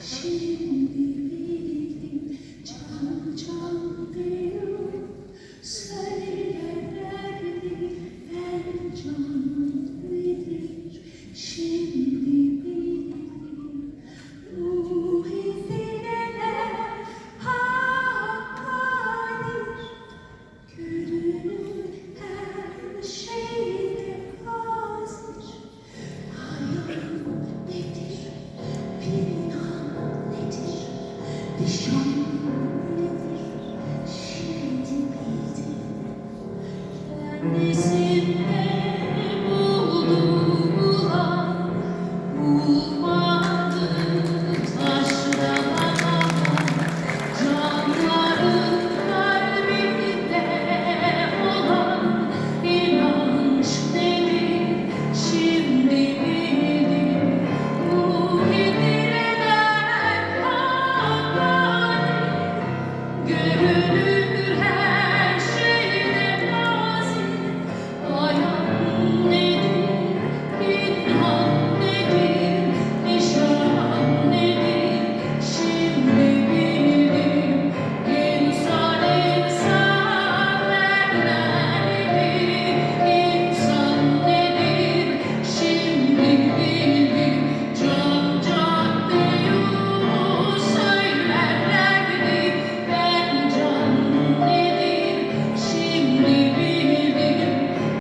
Şimdi This is